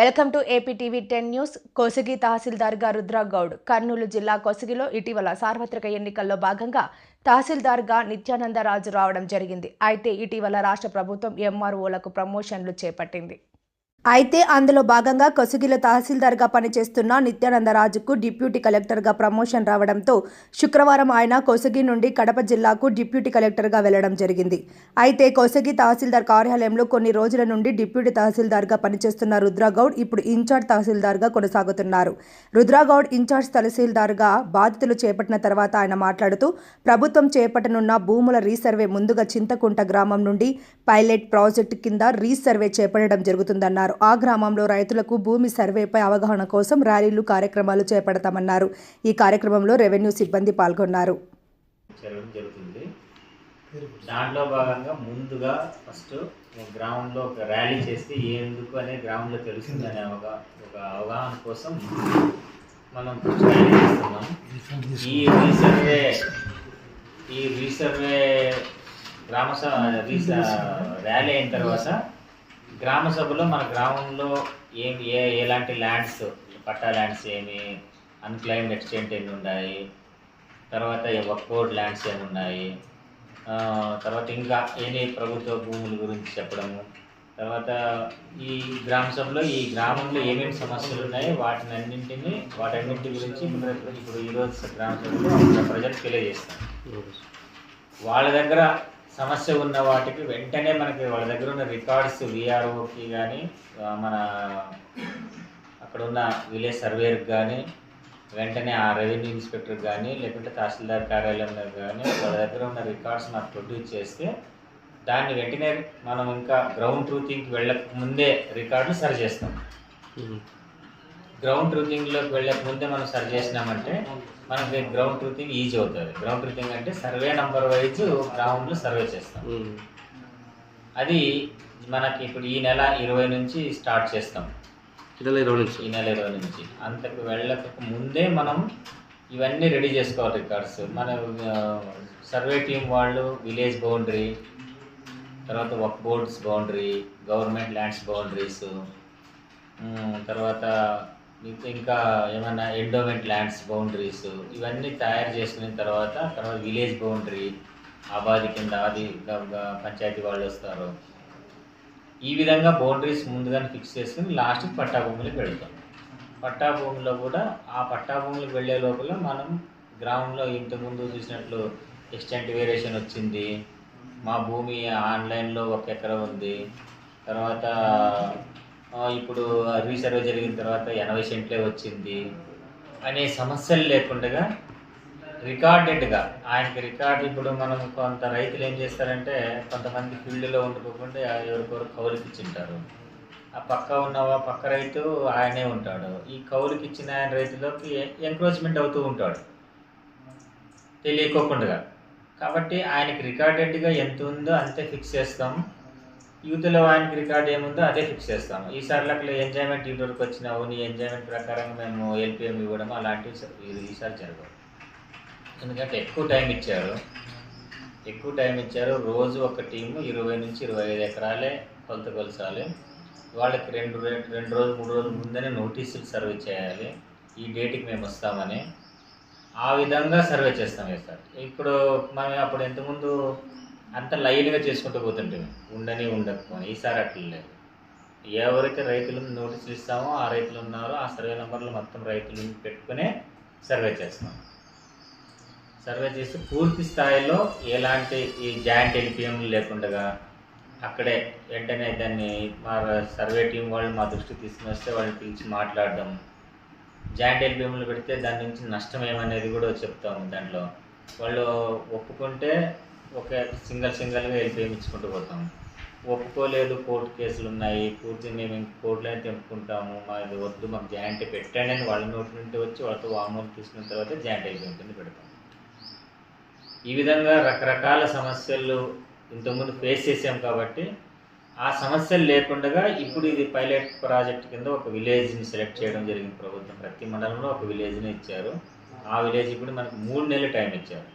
Welcome to AP TV ten news. Kosigi తహసీల్దార్గా Rudragoud. Kurnool జిల్లా కోసిగిలో ఇటీవల సార్వత్రిక ఎన్నికల్లో భాగంగా తహసీల్దార్గా నిత్యానందరాజు రావడం జరిగింది. అయితే ఇటీవల రాష్ట్ర ప్రభుత్వం ఎంఆర్ఓలకు ప్రమోషన్లు చేపట్టింది. అయితే అందులో భాగంగా కొసగిలో తహసీల్దార్గా పనిచేస్తున్న నిత్యానందరాజుకు డిప్యూటీ కలెక్టర్గా ప్రమోషన్ రావడంతో శుక్రవారం ఆయన కొసగి నుండి కడప జిల్లాకు డిప్యూటీ కలెక్టర్గా వెళ్ళడం జరిగింది. అయితే కొసగి తహసీల్దార్ కార్యాలయంలో కొన్ని రోజుల నుండి డిప్యూటీ తహసీల్దార్గా పనిచేస్తున్న రుద్రగౌడ్ ఇప్పుడు ఇన్ఛార్జ్ తహసీల్దార్గా కొనసాగుతున్నారు. రుద్రగౌడ్ ఇన్ఛార్జ్ తహసీల్దార్గా బాధితులు చేపట్టిన తర్వాత ఆయన మాట్లాడుతూ ప్రభుత్వం చేపట్టనున్న భూముల రీసర్వే ముందుగా చింతకుంట గ్రామం నుండి పైలట్ ప్రాజెక్టు కింద రీసర్వే చేపట్టడం జరుగుతుందన్నారు. ఆ గ్రామంలో రైతులకు భూమి సర్వేపై అవగాహన కోసం ర్యాలీలు కార్యక్రమాలు చేపడతామన్నారు. ఈ కార్యక్రమంలో రెవెన్యూ సిబ్బంది పాల్గొన్నారు. జరుగుతుంది. దాంట్లో భాగంగా ముందుగా ఫస్ట్ గ్రామంలో ఒక ర్యాలీ చేస్తే ఎందుకు అనే గ్రామంలో తెలుస్తుంది అనే ఒక ఒక అవగాహన కోసం మనం ర్యాలీ చేస్తున్నాం. ఈ రీసర్వే ఈ రీసర్వే గ్రామ రీస ర్యాలీ అయిన తర్వాత గ్రామ సభలో మన గ్రామంలో ఏం ఏ ఎలాంటి ల్యాండ్స్ పట్టా ల్యాండ్స్ ఏమి అన్క్లైమ్డ్ ఎక్స్టెంట్ ఎన్ని ఉన్నాయి? తర్వాత వర్క్అవుట్ ల్యాండ్స్ ఏమి ఉన్నాయి? తర్వాత ఇంకా ఏమి ప్రభుత్వ భూముల గురించి చెప్పడము? తర్వాత ఈ గ్రామ సభలో ఈ గ్రామంలో ఏమేమి సమస్యలు ఉన్నాయో? వాటిని అన్నింటినీ వాటన్నింటి గురించి ఇప్పుడు ఇప్పుడు ఈరోజు గ్రామ సభలో ప్రజలకు తెలియజేస్తాం వాళ్ళ దగ్గర సమస్య ఉన్న వాటికి వెంటనే మనకి వాళ్ళ దగ్గర ఉన్న రికార్డ్స్ విఆర్ఓకి కానీ మన అక్కడ ఉన్న విలేజ్ సర్వేయర్కి కానీ వెంటనే ఆ రెవెన్యూ ఇన్స్పెక్టర్కి కానీ లేకుంటే తహసీల్దార్ కార్యాలయంలో కానీ వాళ్ళ దగ్గర ఉన్న రికార్డ్స్ మనకు ప్రొడ్యూస్ చేస్తే దాన్ని వెంటనే మనం ఇంకా గ్రౌండ్ ట్రూతింగ్కి వెళ్ళక ముందే రికార్డులు సరి చేస్తాం గ్రౌండ్ ట్రూతింగ్లోకి వెళ్ళక ముందే మనం సరి చేసినామంటే మనకి గ్రౌండ్ ట్రూతింగ్ ఈజీ అవుతుంది. గ్రౌండ్ ట్రూతింగ్ అంటే సర్వే నంబర్ వైజ్ గ్రౌండ్లో సర్వే చేస్తాం. అది మనకి ఇప్పుడు ఈ నెల ఇరవై నుంచి స్టార్ట్ చేస్తాం. ఇరవై నుంచి. ఈ నెల ఇరవై నుంచి. అంతకు వెళ్ళక ముందే మనం ఇవన్నీ రెడీ చేసుకోవాలి రికార్డ్స్ మన సర్వే టీం వాళ్ళు విలేజ్ బౌండరీ తర్వాత work boards boundary government lands boundaries తర్వాత మీకు ఇంకా ఏమైనా ఎండోమెంట్ ల్యాండ్స్ బౌండరీస్ ఇవన్నీ తయారు చేసుకున్న తర్వాత తర్వాత విలేజ్ బౌండరీ ఆబాది కింద ఆది పంచాయతీ వాళ్ళు వస్తారు. ఈ విధంగా బౌండరీస్ ముందుగానే ఫిక్స్ చేసుకుని లాస్ట్ పట్టా భూములకు వెళ్తాం. పట్టా భూముల్లో కూడా ఆ పట్టా భూములకు వెళ్ళే లోపల మనం గ్రామంలో ఇంతకుముందు చూసినట్లు ఎక్స్టెంట్ వేరియేషన్ వచ్చింది. మా భూమి ఆన్లైన్లో ఒక ఎకరం ఉంది. తర్వాత ఇప్పుడు రీసర్వే జరిగిన తర్వాత ఎనభై సెంట్లే వచ్చింది అనే సమస్యలు లేకుండా రికార్డెడ్గా ఆయనకి రికార్డు ఇప్పుడు మనం కొంత రైతులు ఏం చేస్తారంటే కొంతమంది ఫీల్డ్లో ఉండుకోకుండా ఎవరికొరు కౌలుకి ఇచ్చింటారు ఆ పక్క ఉన్న పక్క రైతు ఆయనే ఉంటాడు. ఈ కౌలుకి ఇచ్చిన ఆయన రైతులోకి ఎంక్రోచ్మెంట్ అవుతూ ఉంటాడు. తెలియకోకుండా కాబట్టి ఆయనకి రికార్డెడ్గా ఎంత ఉందో అంతే ఫిక్స్ చేస్తాం. యూత్లో ఆయనకి రికార్డ్ ఏముందో అదే ఫిక్స్ చేస్తాము. ఈ సార్లకి ఎంజాయ్మెంట్ ఇటువరకు వచ్చిన ఓన్లీ ఎంజాయ్మెంట్ ప్రకారం మేము ఎల్పిఎం ఇవ్వడం అలాంటివి ఈ- ఈసారి జరగవు. ఎందుకంటే ఎక్కువ టైం ఇచ్చారు. ఎక్కువ టైం ఇచ్చారు. రోజు ఒక టీము ఇరవై నుంచి ఇరవై ఐదు ఎకరాలే కొలత కొలసాలి వాళ్ళకి రెండు రె- రెండు రోజులు మూడు రోజులు ముందనే నోటీసులు సర్వే చేయాలి. ఈ డేట్కి మేము వస్తామని. ఆ విధంగా సర్వే చేస్తాం సార్ ఇప్పుడు మనం అప్పుడు ఇంతకుముందు అంత లైన్గా చేసుకుంటూ పోతుంటాం ఉండని ఉండకపోని ఈసారి అట్లా లేదు. ఎవరైతే రైతులు నోటీసులు ఇస్తామో ఆ రైతులు ఉన్నారో ఆ సర్వే నెంబర్లు మొత్తం రైతులు పెట్టుకునే సర్వే చేస్తాం. సర్వే చేసి పూర్తి స్థాయిలో ఎలాంటి ఈ జాయింట్ ఎల్పిఎం లేకుండా అక్కడే వెంటనే దాన్ని మా సర్వే టీం వాళ్ళు మా దృష్టికి తీసుకుని వస్తే వాళ్ళు పిలిచి మాట్లాడడం. జాయింట్ ఎల్పిఎంలు పెడితే దాని నుంచి నష్టం ఏమనేది కూడా చెప్తాము దాంట్లో. వాళ్ళు ఒప్పుకుంటే ఒక సింగల్ సింగల్గా ఎల్పిఎం ఇచ్చుకుంటూ పోతాం ఒప్పుకోలేదు కోర్టు కేసులు ఉన్నాయి పూర్తి మేము ఇంక కోర్టులోనే తెంపుకుంటాము మాది వద్దు మాకు జాయింట్ పెట్టండి అని వాళ్ళ నోటి నుండి వచ్చి వాళ్ళతో వామూలు తీసుకున్న తర్వాత జాయింట్ ఎల్పిఎం పెడతాం. ఈ విధంగా రకరకాల సమస్యలు ఇంతకుముందు ఫేస్ చేసాం కాబట్టి ఆ సమస్యలు లేకుండా ఇప్పుడు ఇది పైలట్ ప్రాజెక్ట్ కింద ఒక విలేజ్ని సెలెక్ట్ చేయడం జరిగింది ప్రభుత్వం. ప్రతి మండలంలో ఒక విలేజ్ని ఇచ్చారు. ఆ విలేజ్ ఇప్పుడు మనకు మూడు నెలలు టైం ఇచ్చారు.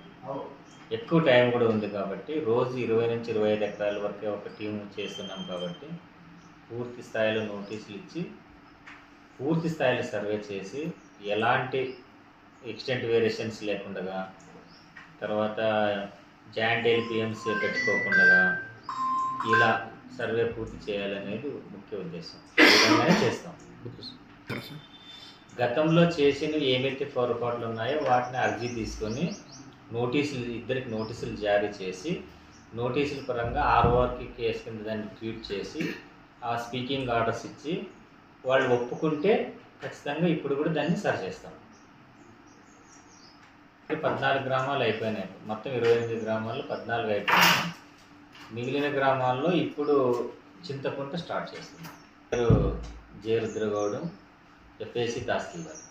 ఎక్కువ టైం కూడా ఉంది కాబట్టి రోజు ఇరవై నుంచి ఇరవై ఐదు ఎకరాల వరకే ఒక టీం చేస్తున్నాం కాబట్టి పూర్తి స్థాయిలో నోటీసులు ఇచ్చి పూర్తి స్థాయిలో సర్వే చేసి ఎలాంటి ఎక్స్టెంట్ వేరియేషన్స్ లేకుండా తర్వాత జాయింట్ ఎల్పిఎంసీ పెట్టుకోకుండా ఇలా సర్వే పూర్తి చేయాలనేది ముఖ్య ఉద్దేశం. ఈ విధంగానే చేస్తాం. గతంలో చేసినవి ఏమైతే పొరపాట్లు ఉన్నాయో వాటిని అర్జీ తీసుకొని నోటీసులు ఇద్దరికి నోటీసులు జారీ చేసి నోటీసుల పరంగా ఆర్ఓఆర్కి కేసు కింద దాన్ని ట్వీట్ చేసి ఆ స్పీకింగ్ ఆర్డర్స్ ఇచ్చి వాళ్ళు ఒప్పుకుంటే ఖచ్చితంగా ఇప్పుడు కూడా దాన్ని సరి చేస్తాం. పద్నాలుగు గ్రామాలు అయిపోయినాయి. మొత్తం ఇరవై ఎనిమిది గ్రామాల్లో పద్నాలుగు అయిపోయినాయి. మిగిలిన గ్రామాల్లో ఇప్పుడు చింతకుంట స్టార్ట్ చేస్తుంది పేరు జే రుద్రగౌడు ఎఫ్ఏసి తహసీల్దార్.